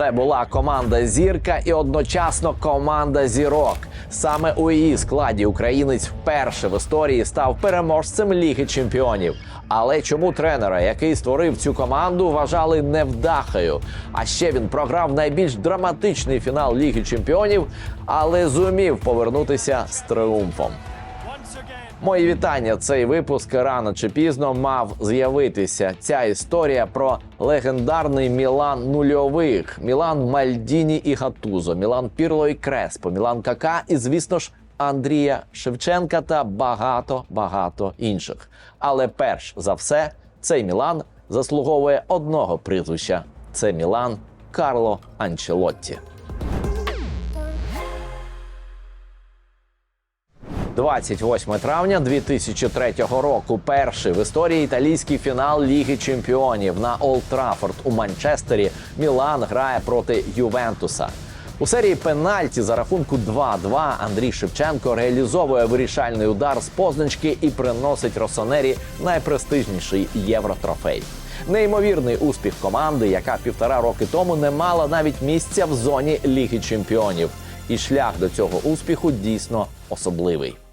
Це була команда зірка і одночасно команда зірок. Саме у її складі українець вперше в історії став переможцем Ліги Чемпіонів. Але чому тренера, який створив цю команду, вважали невдахою? А ще він програв найбільш драматичний фінал Ліги Чемпіонів, але зумів повернутися з тріумфом. Мої вітання. Цей випуск рано чи пізно мав з'явитися. Ця історія про легендарний Мілан нульових, Мілан Мальдіні і Гатузо, Мілан Пірло і Креспо, Мілан Кака і, звісно ж, Андрія Шевченка та багато багато інших. Але перш за все, цей Мілан заслуговує одного прізвища: це Мілан Карло Анчелотті. 28 травня 2003 року. Перший в історії італійський фінал Ліги Чемпіонів на Олд Траффорд у Манчестері. Мілан грає проти Ювентуса. У серії пенальті за рахунку 2-2 Андрій Шевченко реалізовує вирішальний удар з позначки і приносить Росонері найпрестижніший євротрофей. Неймовірний успіх команди, яка півтора роки тому не мала навіть місця в зоні Ліги Чемпіонів. І шлях до цього успіху дійсно особливий. –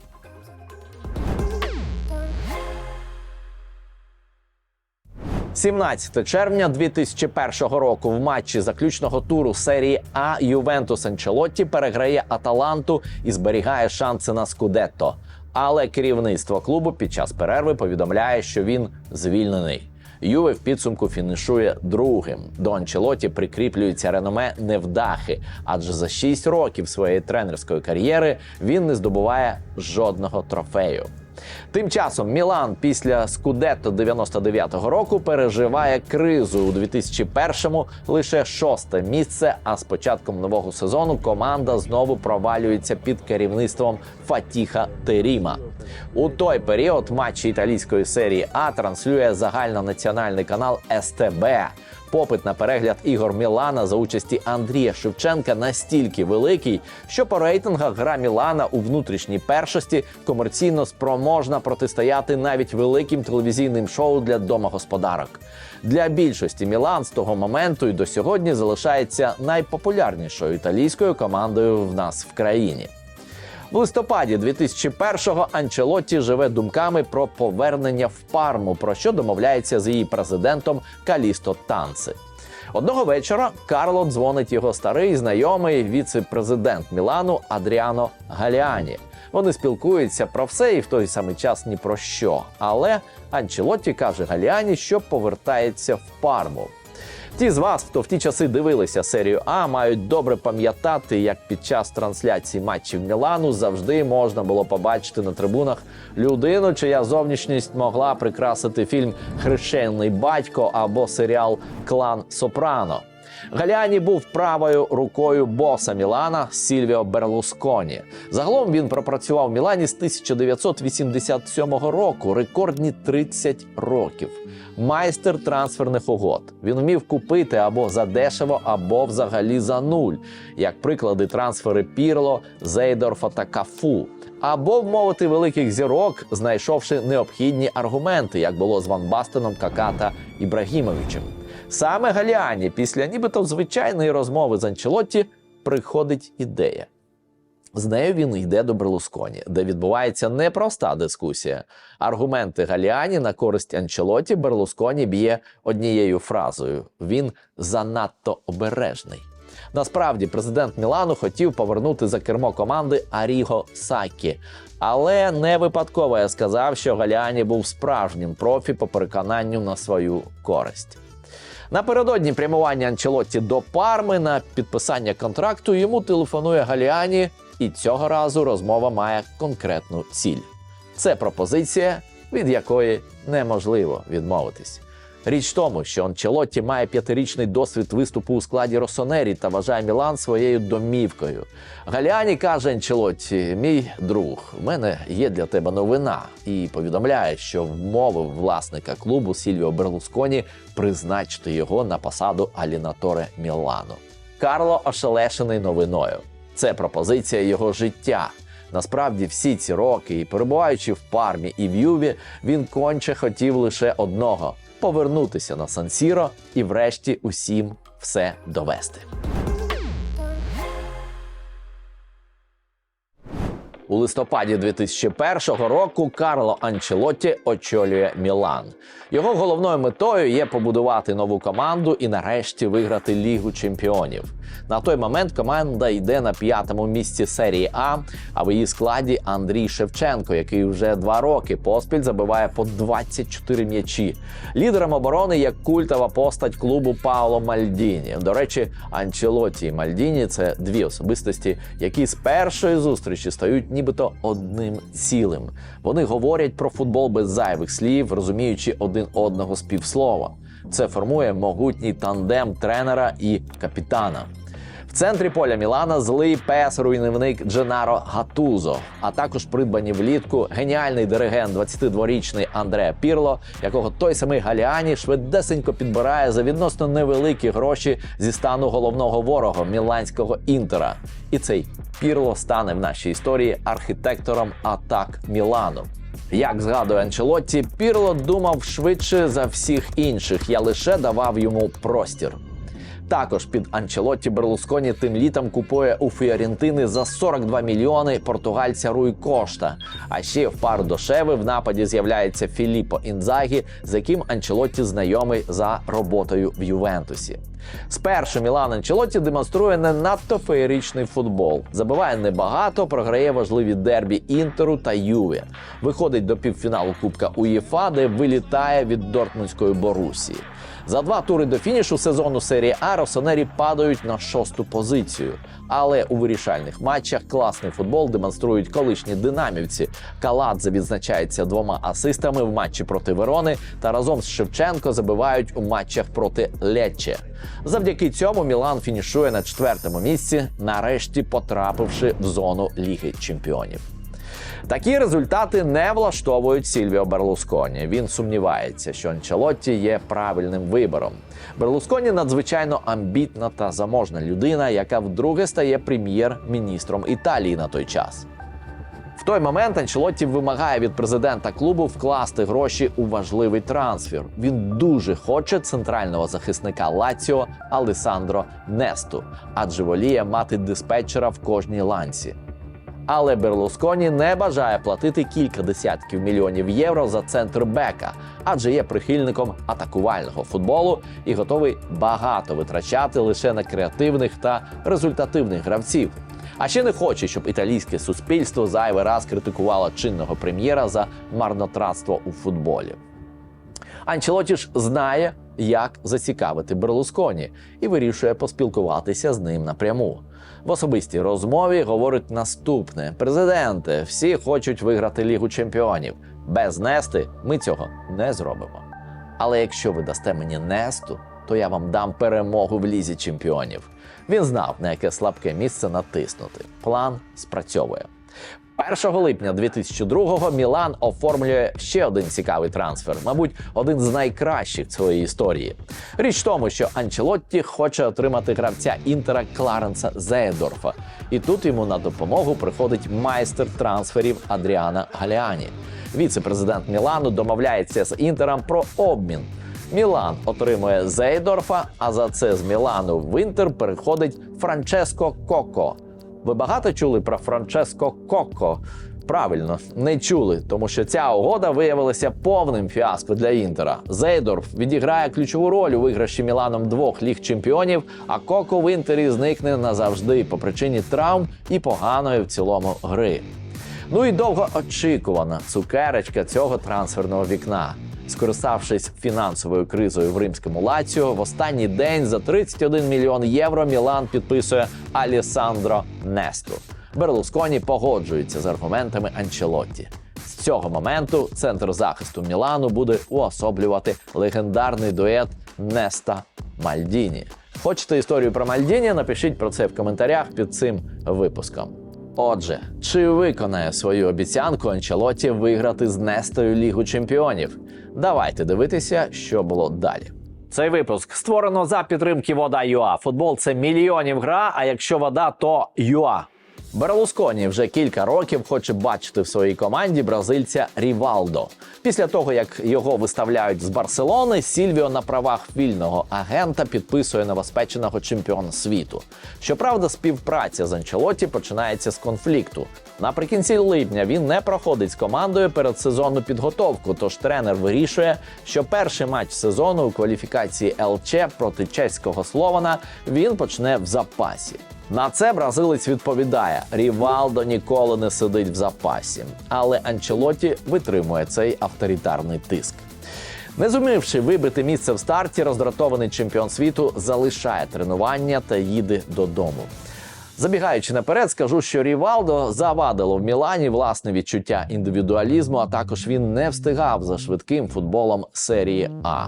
17 червня 2001 року в матчі заключного туру серії А Ювентус Анчелотті переграє Аталанту і зберігає шанси на Скудетто. Але керівництво клубу під час перерви повідомляє, що він звільнений. Юве в підсумку фінішує другим. До Анчелоті прикріплюється реноме невдахи, адже за 6 років своєї тренерської кар'єри він не здобуває жодного трофею. Тим часом Мілан після Скудетто 99-го року переживає кризу у 2001-му лише шосте місце. А з початком нового сезону команда знову провалюється під керівництвом Фатіха Теріма. У той період матчі італійської серії А транслює загальнонаціональний канал СТБ. Попит на перегляд ігор Мілана за участі Андрія Шевченка настільки великий, що по рейтингах гра Мілана у внутрішній першості комерційно спроможна протистояти навіть великим телевізійним шоу для домогосподарок. Для більшості Мілан з того моменту і до сьогодні залишається найпопулярнішою італійською командою в нас в країні. В листопаді 2001-го Анчелотті живе думками про повернення в Парму, про що домовляється з її президентом Калісто Танци. Одного вечора Карло дзвонить його старий знайомий віце-президент Мілану Адріано Галіані. Вони спілкуються про все і в той самий час ні про що. Але Анчелотті каже Галіані, що повертається в Парму. Ті з вас, хто в ті часи дивилися серію А, мають добре пам'ятати, як під час трансляції матчів Мілану завжди можна було побачити на трибунах людину, чия зовнішність могла прикрасити фільм Хрещений батько або серіал Клан Сопрано. Галіані був правою рукою боса Мілана Сільвіо Берлусконі. Загалом він пропрацював в Мілані з 1987 року, рекордні 30 років. Майстер трансферних угод. Він вмів купити або задешево, або взагалі за нуль, як приклади трансфери Пірло, Зейдорфа та Кафу. Або вмовити великих зірок, знайшовши необхідні аргументи, як було з Ван Бастеном, Кака та Ібрагімовичем. Саме Галіані після нібито звичайної розмови з Анчелотті приходить ідея. З нею він йде до Берлусконі, де відбувається непроста дискусія. Аргументи Галіані на користь Анчелоті Берлусконі б'є однією фразою: він занадто обережний. Насправді, президент Мілану хотів повернути за кермо команди Аріго Сакі, але не випадково я сказав, що Галіані був справжнім профі по переконанню на свою користь. Напередодні прямування Анчелотті до Парми на підписання контракту йому телефонує Галіані, і цього разу розмова має конкретну ціль. Це пропозиція, від якої неможливо відмовитись. Річ в тому, що Анчелотті має п'ятирічний досвід виступу у складі Росонері та вважає Мілан своєю домівкою. Галіані каже Анчелотті: мій друг, в мене є для тебе новина, і повідомляє, що вмовив власника клубу Сільвіо Берлусконі призначити його на посаду Алінаторе Мілану. Карло ошелешений новиною. Це пропозиція його життя. Насправді, всі ці роки, і перебуваючи в пармі і в Юві, він конче хотів лише одного повернутися на Сан-Сіро і, врешті, усім все довести. У листопаді 2001 року Карло Анчелотті очолює Мілан. Його головною метою є побудувати нову команду і нарешті виграти Лігу чемпіонів. На той момент команда йде на п'ятому місці серії А, а в її складі Андрій Шевченко, який вже два роки поспіль забиває по 24 м'ячі. Лідером оборони є культова постать клубу Пауло Мальдіні. До речі, Анчелотті і Мальдіні це дві особистості, які з першої зустрічі стають нібито одним цілим. Вони говорять про футбол без зайвих слів, розуміючи один одного з півслова. Це формує могутній тандем тренера і капітана. Центрі поля Мілана злий пес руйнівник Дженаро Гатузо, а також придбані влітку геніальний диригент 22-річний Андреа Пірло, якого той самий Галіані швидесенько підбирає за відносно невеликі гроші зі стану головного ворога міланського інтера. І цей Пірло стане в нашій історії архітектором атак Мілану. Як згадує Анчелотті, Пірло думав швидше за всіх інших. Я лише давав йому простір. Також під Анчелотті Берлусконі тим літом купує у Фіорентини за 42 мільйони португальця Руй Кошта. А ще в пару до Шеви в нападі з'являється Філіппо Інзагі, з яким Анчелотті знайомий за роботою в Ювентусі. Спершу Мілан Анчелотті демонструє не надто феєричний футбол. Забиває небагато, програє важливі дербі Інтеру та Юві. Виходить до півфіналу Кубка УЄФА, де вилітає від Дортмундської Борусії. За два тури до фінішу сезону серії А Росонері падають на шосту позицію. Але у вирішальних матчах класний футбол демонструють колишні динамівці. Каладзе відзначається двома асистами в матчі проти Верони та разом з Шевченко забивають у матчах проти Лечче. Завдяки цьому Мілан фінішує на четвертому місці, нарешті потрапивши в зону Ліги Чемпіонів. Такі результати не влаштовують Сільвіо Берлусконі. Він сумнівається, що Анчелотті є правильним вибором. Берлусконі надзвичайно амбітна та заможна людина, яка вдруге стає прем'єр-міністром Італії на той час. В той момент Анчелотті вимагає від президента клубу вкласти гроші у важливий трансфер. Він дуже хоче центрального захисника Лаціо Алесандро Несту, адже воліє мати диспетчера в кожній ланці. Але Берлусконі не бажає платити кілька десятків мільйонів євро за центр бека, адже є прихильником атакувального футболу і готовий багато витрачати лише на креативних та результативних гравців. А ще не хоче, щоб італійське суспільство зайвий раз критикувало чинного прем'єра за марнотратство у футболі. Анчелоті ж знає, як зацікавити Берлусконі, і вирішує поспілкуватися з ним напряму. В особистій розмові говорить наступне: президенте, всі хочуть виграти Лігу чемпіонів. Без Нести ми цього не зробимо. Але якщо ви дасте мені Несту, то я вам дам перемогу в лізі чемпіонів. Він знав, на яке слабке місце натиснути. План спрацьовує. 1 липня 2002-го Мілан оформлює ще один цікавий трансфер, мабуть, один з найкращих своєї історії. Річ в тому, що Анчелотті хоче отримати гравця інтера Кларенса Зеєдорфа, і тут йому на допомогу приходить майстер трансферів Адріана Галіані. Віце-президент Мілану домовляється з інтером про обмін. Мілан отримує Зейдорфа, а за це з Мілану в Інтер переходить Франческо Коко. Ви багато чули про Франческо Коко? Правильно, не чули, тому що ця угода виявилася повним фіаско для Інтера. Зейдорф відіграє ключову роль у виграші Міланом двох ліг чемпіонів, а Коко в Інтері зникне назавжди по причині травм і поганої в цілому гри. Ну і довго очікувана цукеречка цього трансферного вікна. Скориставшись фінансовою кризою в римському Лаціо, в останній день за 31 мільйон євро Мілан підписує Алісандро Несту. Берлусконі погоджується з аргументами Анчелотті. З цього моменту центр захисту Мілану буде уособлювати легендарний дует Неста Мальдіні. Хочете історію про Мальдіні? Напишіть про це в коментарях під цим випуском. Отже, чи виконає свою обіцянку Анчелоті виграти з Нестою Лігу Чемпіонів? Давайте дивитися, що було далі. Цей випуск створено за підтримки Вода ЮА. Футбол це мільйонів гра. А якщо вода, то ЮА. Берлусконі вже кілька років хоче бачити в своїй команді бразильця Рівалдо. Після того, як його виставляють з Барселони, Сільвіо на правах вільного агента підписує новоспеченого чемпіона світу. Щоправда, співпраця з Анчелоті починається з конфлікту. Наприкінці липня він не проходить з командою передсезонну підготовку. Тож тренер вирішує, що перший матч сезону у кваліфікації ЛЧ проти чеського Слована він почне в запасі. На це бразилець відповідає: Рівалдо ніколи не сидить в запасі, але Анчелоті витримує цей авторитарний тиск. Не зумівши вибити місце в старті, роздратований чемпіон світу залишає тренування та їде додому. Забігаючи наперед, скажу, що Рівалдо завадило в Мілані власне відчуття індивідуалізму, а також він не встигав за швидким футболом серії А.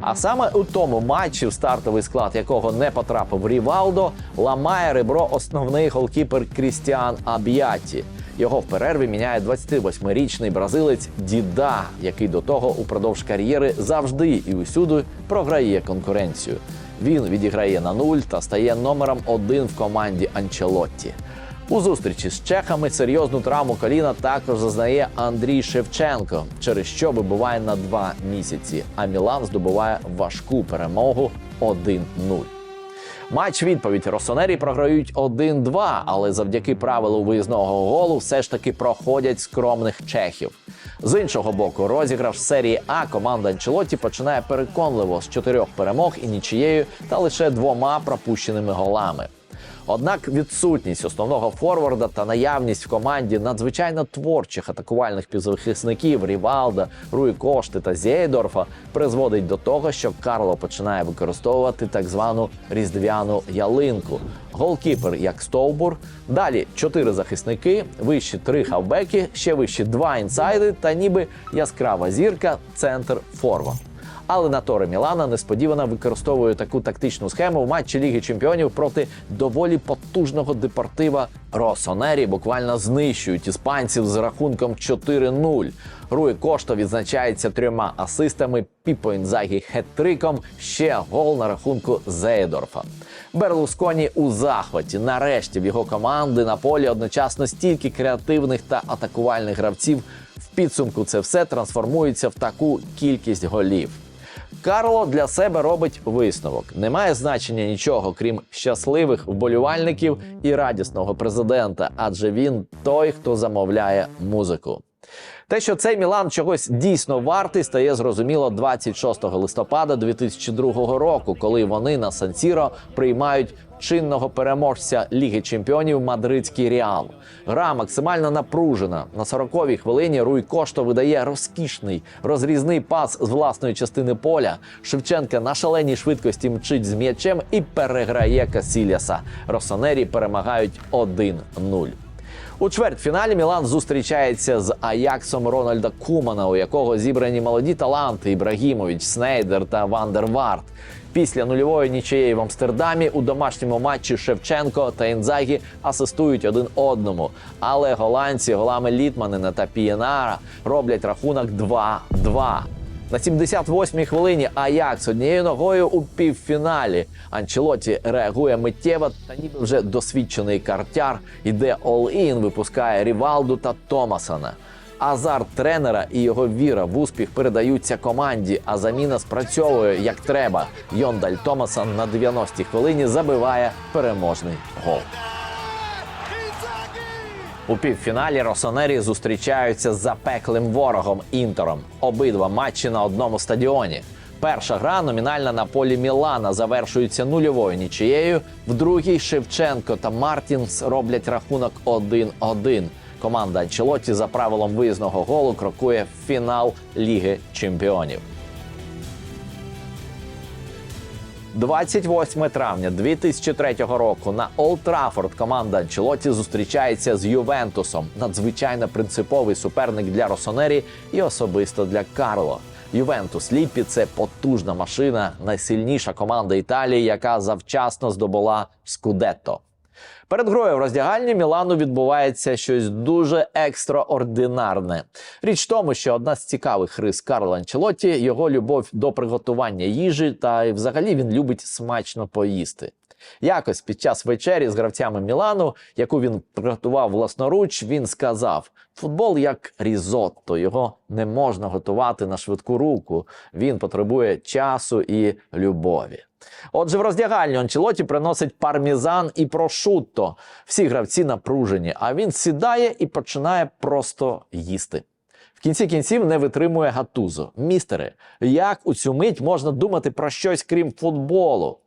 А саме у тому матчі, в стартовий склад якого не потрапив Рівалдо, ламає ребро основний голкіпер Крістіан Аб'яті. Його в перерві міняє 28-річний бразилець Діда, який до того упродовж кар'єри завжди і усюди програє конкуренцію. Він відіграє на нуль та стає номером один в команді Анчелотті. У зустрічі з чехами серйозну травму коліна також зазнає Андрій Шевченко, через що вибуває на два місяці. А Мілан здобуває важку перемогу 1-0. Матч відповідь Росонері програють 1-2, але завдяки правилу виїзного голу все ж таки проходять скромних чехів. З іншого боку, розіграш серії А команда Анчелоті починає переконливо з чотирьох перемог і нічією та лише двома пропущеними голами. Однак відсутність основного форварда та наявність в команді надзвичайно творчих атакувальних півзахисників Рівалда, Руї Кошти та Зєйдорфа призводить до того, що Карло починає використовувати так звану різдвяну ялинку. Голкіпер як стовбур, далі чотири захисники, вищі три хавбеки, ще вищі два інсайди та ніби яскрава зірка, центр форвард. Але на Торе Мілана несподівано використовує таку тактичну схему в матчі Ліги Чемпіонів проти доволі потужного депортива Росонері. Буквально знищують іспанців з рахунком 4-0. Руї Кошто відзначається трьома асистами. Піпо Інзагі хет-триком, ще гол на рахунку Зейдорфа. Берлусконі у захваті. Нарешті в його команди на полі одночасно стільки креативних та атакувальних гравців. В підсумку це все трансформується в таку кількість голів. Карло для себе робить висновок: немає значення нічого, крім щасливих вболівальників і радісного президента, адже він той, хто замовляє музику. Те, що цей Мілан чогось дійсно вартий, стає зрозуміло 26 листопада 2002 року, коли вони на Сан-Сіро приймають чинного переможця Ліги Чемпіонів Мадридський Реал. Гра максимально напружена. На 40-й хвилині Руй Кошто видає розкішний розрізний пас з власної частини поля. Шевченка на шаленій швидкості мчить з м'ячем і переграє Касіляса. Росонері перемагають 1-0. У чвертьфіналі Мілан зустрічається з Аяксом Рональда Кумана, у якого зібрані молоді таланти Ібрагімович, Снейдер та Вандерварт. Після нульової нічиєї в Амстердамі у домашньому матчі Шевченко та Інзагі асистують один одному. Але голландці голами Літманина та Пієнара роблять рахунок 2-2. На 78-й хвилині Аякс однією ногою у півфіналі. Анчелоті реагує миттєво та ніби вже досвідчений картяр йде all-in, випускає Рівалду та Томасона. Азарт тренера і його віра в успіх передаються команді, а заміна спрацьовує як треба. Йондаль Томасон на 90-й хвилині забиває переможний гол. У півфіналі Росонері зустрічаються з запеклим ворогом Інтером. Обидва матчі на одному стадіоні. Перша гра номінальна на полі Мілана завершується нульовою нічією. В другій Шевченко та Мартінс роблять рахунок 1-1. Команда Анчелотті за правилом виїзного голу крокує в фінал Ліги Чемпіонів. 28 травня 2003 року на Олд Траффорд команда Анчелоті зустрічається з Ювентусом. Надзвичайно принциповий суперник для Росонері і особисто для Карло. Ювентус Ліпі це потужна машина, найсильніша команда Італії, яка завчасно здобула Скудетто. Перед грою в роздягальні Мілану відбувається щось дуже екстраординарне. Річ в тому, що одна з цікавих рис Карла Анчелотті – його любов до приготування їжі, та й взагалі він любить смачно поїсти. Якось під час вечері з гравцями Мілану, яку він приготував власноруч, він сказав: футбол як різотто, його не можна готувати на швидку руку. Він потребує часу і любові. Отже, в роздягальню Анчелоті приносить пармізан і прошутто. Всі гравці напружені, а він сідає і починає просто їсти. В кінці кінців не витримує гатузо. Містере, як у цю мить можна думати про щось крім футболу?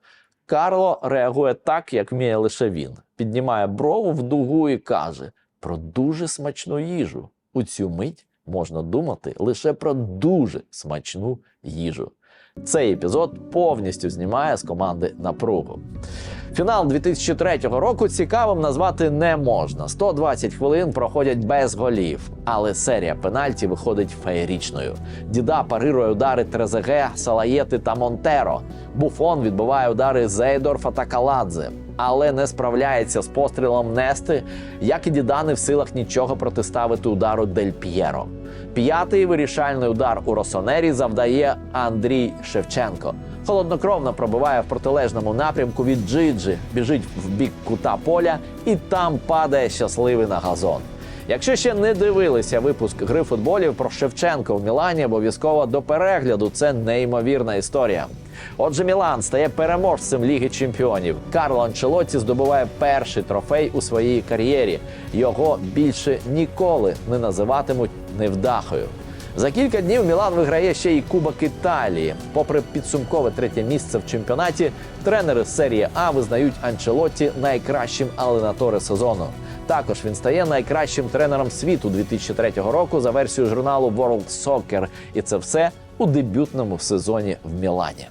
Карло реагує так, як вміє лише він. Піднімає брову в дугу і каже: про дуже смачну їжу. У цю мить можна думати лише про дуже смачну їжу. Цей епізод повністю знімає з команди напругу. Фінал 2003 року цікавим назвати не можна. 120 хвилин проходять без голів, але серія пенальті виходить феєрічною. Діда парирує удари Трезеге, Салаєти та Монтеро. Буфон відбиває удари Зейдорфа та Каладзе, але не справляється з пострілом Нести, як і діда не в силах нічого протиставити удару Дель П'єро. П'ятий вирішальний удар у Росонері завдає Андрій Шевченко. Холоднокровно пробиває в протилежному напрямку від Джиджі, біжить в бік кута поля і там падає щасливий на газон. Якщо ще не дивилися випуск гри футболів про Шевченко в Мілані, обов'язково до перегляду це неймовірна історія. Отже, Мілан стає переможцем Ліги Чемпіонів. Карло Анчелотті здобуває перший трофей у своїй кар'єрі. Його більше ніколи не називатимуть невдахою. За кілька днів Мілан виграє ще й Кубок Італії. Попри підсумкове третє місце в чемпіонаті, тренери серії А визнають Анчелотті найкращим аленаторе сезону. Також він стає найкращим тренером світу 2003 року за версією журналу World Soccer. І це все у дебютному сезоні в Мілані.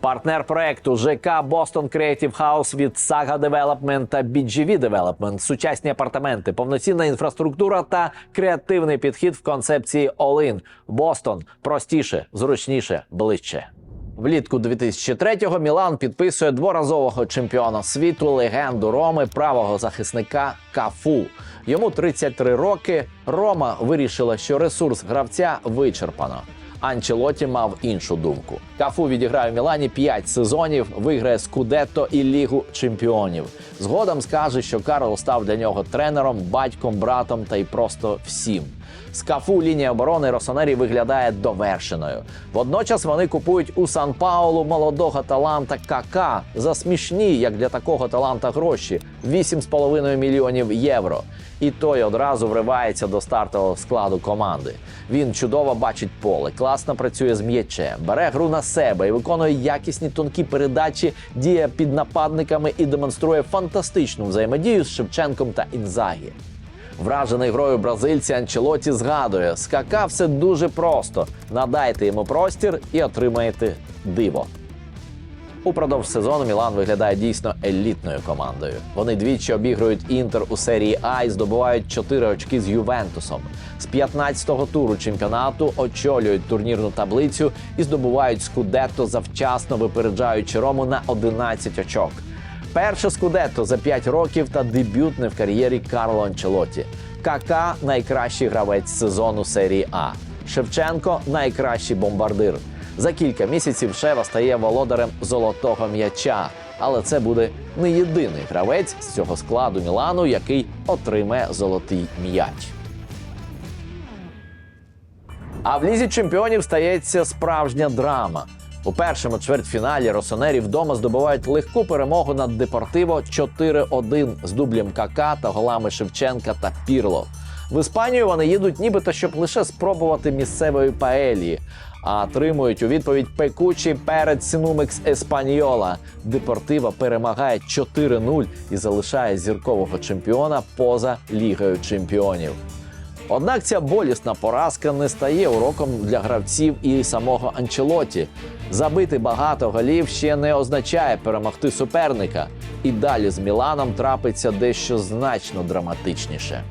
Партнер проекту ЖК Boston Creative House від Saga Development та BGV Development. Сучасні апартаменти, повноцінна інфраструктура та креативний підхід в концепції All-in. Бостон простіше, зручніше, ближче. Влітку 2003-го Мілан підписує дворазового чемпіона світу, легенду Роми, правого захисника Кафу. Йому 33 роки. Рома вирішила, що ресурс гравця вичерпано. Анчелоті мав іншу думку. Кафу відіграє в Мілані 5 сезонів, виграє Скудетто і Лігу чемпіонів. Згодом скаже, що Карло став для нього тренером, батьком, братом та й просто всім. З Кафу лінія оборони Росонері виглядає довершеною. Водночас вони купують у Сан Паулу молодого таланта Кака за смішні, як для такого таланта, гроші 8,5 мільйонів євро. І той одразу вривається до стартового складу команди. Він чудово бачить поле, класно працює з м'ячем, бере гру на себе і виконує якісні тонкі передачі, діє під нападниками і демонструє фантастичну взаємодію з Шевченком та Інзагі. Вражений грою бразильці Анчелоті згадує: з Кака все дуже просто. Надайте йому простір і отримаєте диво. Упродовж сезону Мілан виглядає дійсно елітною командою. Вони двічі обігрують інтер у серії А і здобувають 4 очки з Ювентусом. З 15-го туру чемпіонату очолюють турнірну таблицю і здобувають скудетто завчасно випереджаючи Рому на 11 очок. Перше скудетто за 5 років та дебютне в кар'єрі Карло Анчелоті. Кака найкращий гравець сезону серії А. Шевченко найкращий бомбардир. За кілька місяців Шева стає володарем золотого м'яча. Але це буде не єдиний гравець з цього складу Мілану, який отримає золотий м'яч. А в лізі чемпіонів стається справжня драма. У першому чвертьфіналі Росонері вдома здобувають легку перемогу над Депортиво 4-1 з дублем Кака та голами Шевченка та Пірло. В Іспанію вони їдуть нібито, щоб лише спробувати місцевої паелії, а отримують у відповідь пекучий перед Синумекс Еспаньола. Депортиво перемагає 4-0 і залишає зіркового чемпіона поза Лігою чемпіонів. Однак ця болісна поразка не стає уроком для гравців і самого Анчелоті. Забити багато голів ще не означає перемогти суперника, і далі з Міланом трапиться дещо значно драматичніше.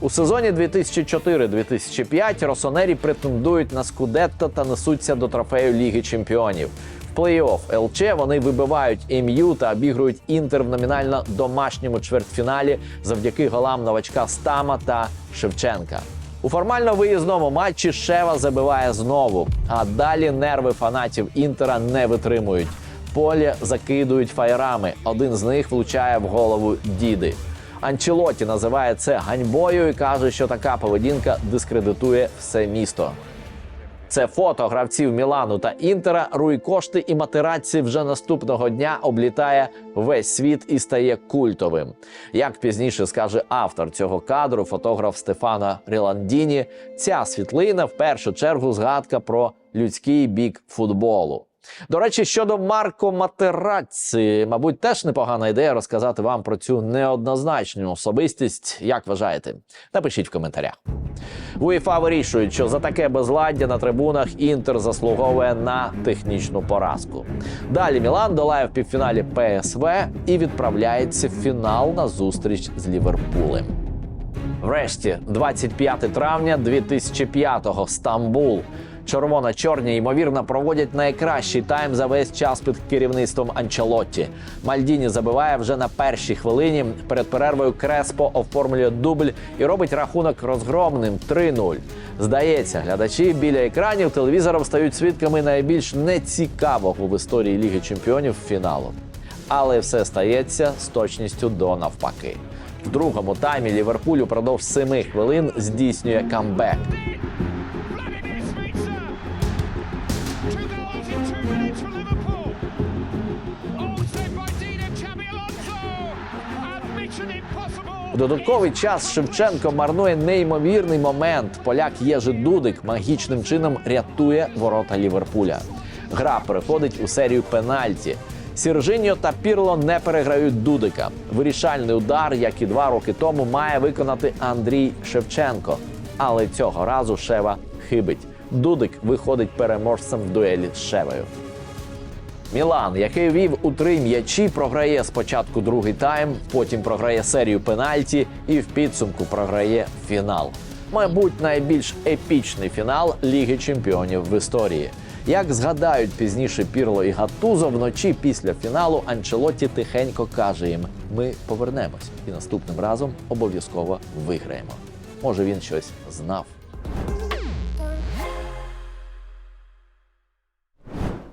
У сезоні 2004-2005 Росонері претендують на Скудетто та несуться до трофею Ліги Чемпіонів. В плей-офф ЛЧ вони вибивають МЮ та обігрують інтер в номінально домашньому чвертьфіналі завдяки голам новачка Стама та Шевченка. У формально виїзному матчі Шева забиває знову, а далі нерви фанатів інтера не витримують. поле закидують фаєрами. Один з них влучає в голову діди. Анчелоті називає це ганьбою і каже, що така поведінка дискредитує все місто. Це фото гравців Мілану та Інтера. Руй кошти і матерацці вже наступного дня облітає весь світ і стає культовим. Як пізніше скаже автор цього кадру, фотограф Стефано Ріландіні, ця світлина в першу чергу згадка про людський бік футболу. До речі, щодо Марко Матерацці, мабуть, теж непогана ідея розказати вам про цю неоднозначну особистість. Як вважаєте? Напишіть в коментарях. В УЄФА вирішують, що за таке безладдя на трибунах Інтер заслуговує на технічну поразку. Далі Мілан долає в півфіналі ПСВ і відправляється в фінал на зустріч з Ліверпулем. Врешті, 25 травня 2005-го, Стамбул. Червоно-чорні ймовірно проводять найкращий тайм за весь час під керівництвом Анчелотті. Мальдіні забиває вже на першій хвилині. Перед перервою Креспо оформлює дубль і робить рахунок розгромним 3-0. Здається, глядачі біля екранів телевізором стають свідками найбільш нецікавого в історії Ліги Чемпіонів фіналу. Але все стається з точністю до навпаки. В другому таймі Ліверпуль упродовж семи хвилин здійснює камбек. Додатковий час Шевченко марнує неймовірний момент. Поляк Єжи Дудик магічним чином рятує ворота Ліверпуля. Гра переходить у серію пенальті. Сіржиньо та Пірло не переграють Дудика. Вирішальний удар, як і два роки тому, має виконати Андрій Шевченко. Але цього разу Шева хибить. Дудик виходить переможцем в дуелі з Шевою. Мілан, який вів у три м'ячі, програє спочатку другий тайм, потім програє серію пенальті і в підсумку програє фінал. Мабуть, найбільш епічний фінал Ліги Чемпіонів в історії. Як згадають пізніше Пірло і Гатузо, вночі після фіналу Анчелотті тихенько каже їм: ми повернемось і наступним разом обов'язково виграємо. Може, він щось знав.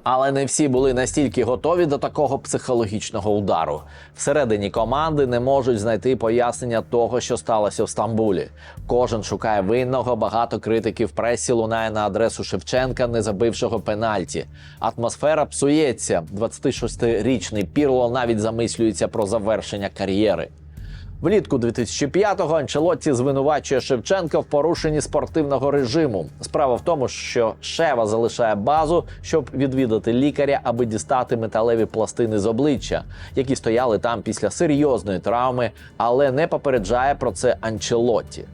Але не всі були настільки готові до такого психологічного удару. Всередині команди не можуть знайти пояснення того, що сталося в Стамбулі. Кожен шукає винного. Багато критиків пресі лунає на адресу Шевченка, не забившого пенальті. Атмосфера псується. 26-річний Пірло навіть замислюється про завершення кар'єри. Влітку 2005-го Анчелотті звинувачує Шевченка в порушенні спортивного режиму. Справа в тому, що Шева залишає базу, щоб відвідати лікаря, аби дістати металеві пластини з обличчя, які стояли там після серйозної травми, але не попереджає про це Анчелотті.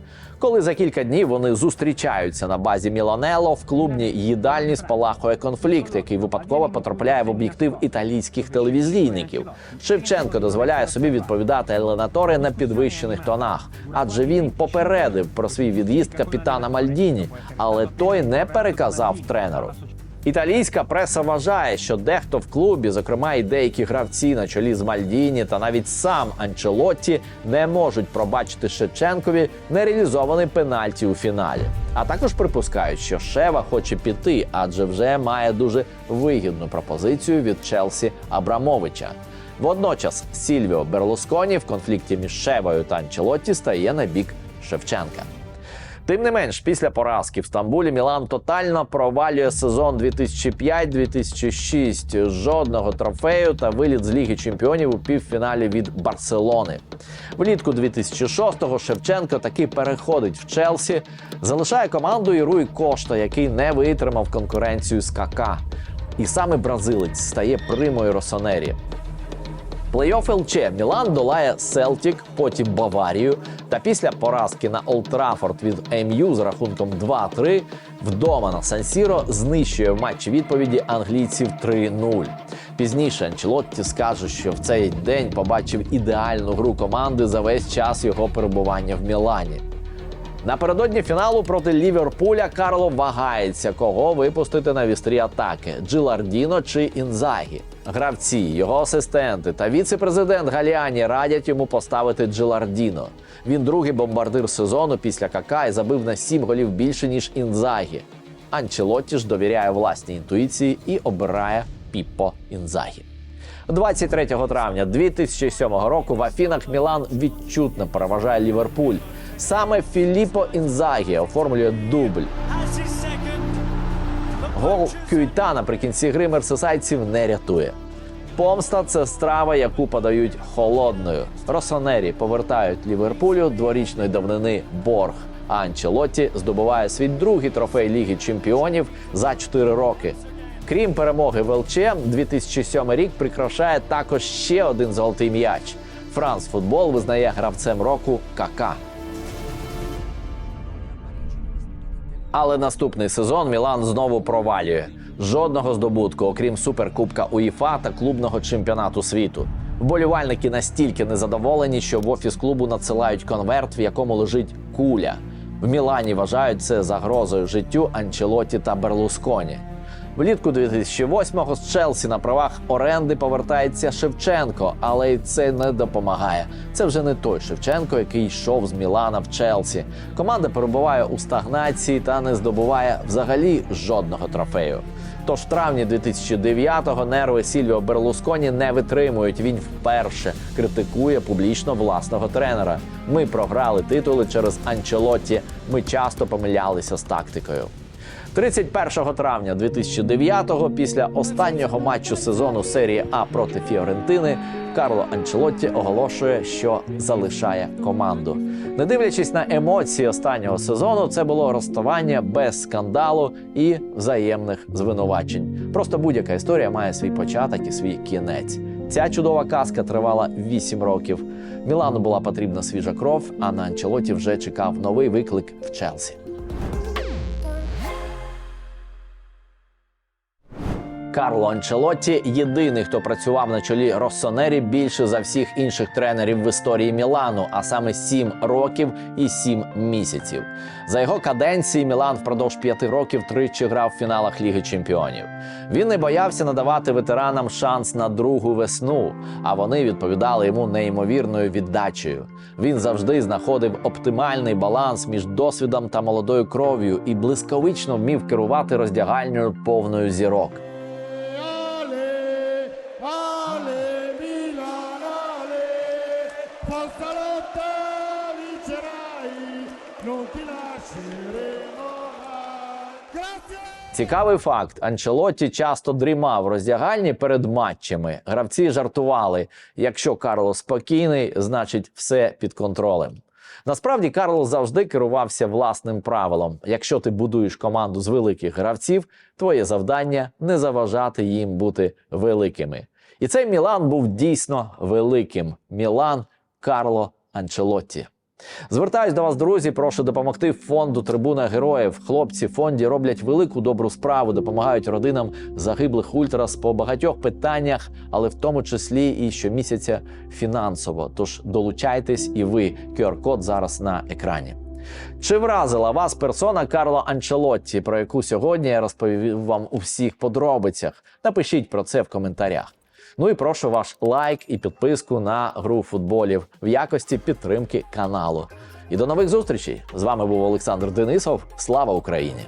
Коли за кілька днів вони зустрічаються на базі Міланело, в клубній їдальні спалахує конфлікт, який випадково потрапляє в об'єктив італійських телевізійників. Шевченко дозволяє собі відповідати Еленаторе на підвищених тонах, адже він попередив про свій від'їзд капітана Мальдіні, але той не переказав тренеру. Італійська преса вважає, що дехто в клубі, зокрема і деякі гравці на чолі з Мальдіні та навіть сам Анчелотті, не можуть пробачити Шевченкові нереалізований пенальті у фіналі. А також припускають, що Шева хоче піти, адже вже має дуже вигідну пропозицію від Челсі Абрамовича. Водночас Сільвіо Берлусконі в конфлікті між Шевою та Анчелотті стає на бік Шевченка. Тим не менш, після поразки в Стамбулі Мілан тотально провалює сезон 2005-2006. Жодного трофею та виліт з Ліги Чемпіонів у півфіналі від Барселони. Влітку 2006-го Шевченко таки переходить в Челсі, залишає команду і Руй Кошта, який не витримав конкуренцію з КК. І саме бразилець стає примою Росонері. Плей-офф ЛЧ Мілан долає Селтік, потім Баварію. Та після поразки на Олд Траффорд від МЮ з рахунком 2-3 вдома на Сан-Сіро знищує в матчі відповіді англійців 3-0. Пізніше Анчелотті скаже, що в цей день побачив ідеальну гру команди за весь час його перебування в Мілані. Напередодні фіналу проти Ліверпуля Карло вагається, кого випустити на вістрі атаки: Джилардіно чи Інзагі. Гравці, його асистенти та віце-президент Галіані радять йому поставити Джилардіно. Він другий бомбардир сезону після Кака і забив на сім голів більше ніж Інзагі. Анчелотті ж довіряє власній інтуїції і обирає Піппо Інзагі. 23 травня 2007 року в Афінах Мілан відчутно переважає Ліверпуль. Саме Філіппо Інзагі оформлює дубль. Гол Кюйта наприкінці гри мерсисайців не рятує. Помста це страва, яку подають холодною. Росонері повертають Ліверпулю дворічної давнини борг. А Анчелотті здобуває свій другий трофей Ліги Чемпіонів за 4 роки. Крім перемоги в ЛЧ, 2007 рік прикрашає також ще один золотий м'яч. Франс Футбол визнає гравцем року Кака. Але наступний сезон Мілан знову провалює. Жодного здобутку, окрім суперкубка УЄФА та клубного чемпіонату світу. Вболівальники настільки незадоволені, що в офіс клубу надсилають конверт, в якому лежить куля. В Мілані вважають це загрозою життю Анчелоті та Берлусконі. Влітку 2008-го з Челсі на правах оренди повертається Шевченко, але й це не допомагає. Це вже не той Шевченко, який йшов з Мілана в Челсі. Команда перебуває у стагнації та не здобуває взагалі жодного трофею. Тож в травні 2009-го нерви Сільвіо Берлусконі не витримують. Він вперше критикує публічно власного тренера. Ми програли титули через Анчелотті. Ми часто помилялися з тактикою. 31 травня 2009-го, після останнього матчу сезону серії А проти Фіорентини, Карло Анчелотті оголошує, що залишає команду. Не дивлячись на емоції останнього сезону, це було розставання без скандалу і взаємних звинувачень. Просто будь-яка історія має свій початок і свій кінець. Ця чудова казка тривала 8 років. Мілану була потрібна свіжа кров, а на Анчелоті вже чекав новий виклик в Челсі. Карло Анчелотті єдиний, хто працював на чолі Россонері більше за всіх інших тренерів в історії Мілану, а саме 7 років і 7 місяців. За його каденції Мілан впродовж п'яти років тричі грав в фіналах Ліги Чемпіонів. Він не боявся надавати ветеранам шанс на другу весну, а вони відповідали йому неймовірною віддачею. Він завжди знаходив оптимальний баланс між досвідом та молодою кров'ю і блискавично вмів керувати роздягальною повною зірок. Цікавий факт: Анчелотті часто дрімав роздягальні перед матчами. Гравці жартували: якщо Карло спокійний, значить все під контролем. Насправді Карло завжди керувався власним правилом: якщо ти будуєш команду з великих гравців, твоє завдання не заважати їм бути великими. І цей Мілан був дійсно великим. Мілан Карло Анчелотті. Звертаюсь до вас, друзі. Прошу допомогти фонду Трибуна Героїв. Хлопці в фонді роблять велику добру справу, допомагають родинам загиблих ультрас по багатьох питаннях, але в тому числі і щомісяця фінансово. Тож долучайтесь і ви. QR-код зараз на екрані. Чи вразила вас персона Карло Анчелотті, про яку сьогодні я розповів вам у всіх подробицях? Напишіть про це в коментарях. Ну і прошу ваш лайк і підписку на гру футболів в якості підтримки каналу. І до нових зустрічей! З вами був Олександр Денисов. Слава Україні!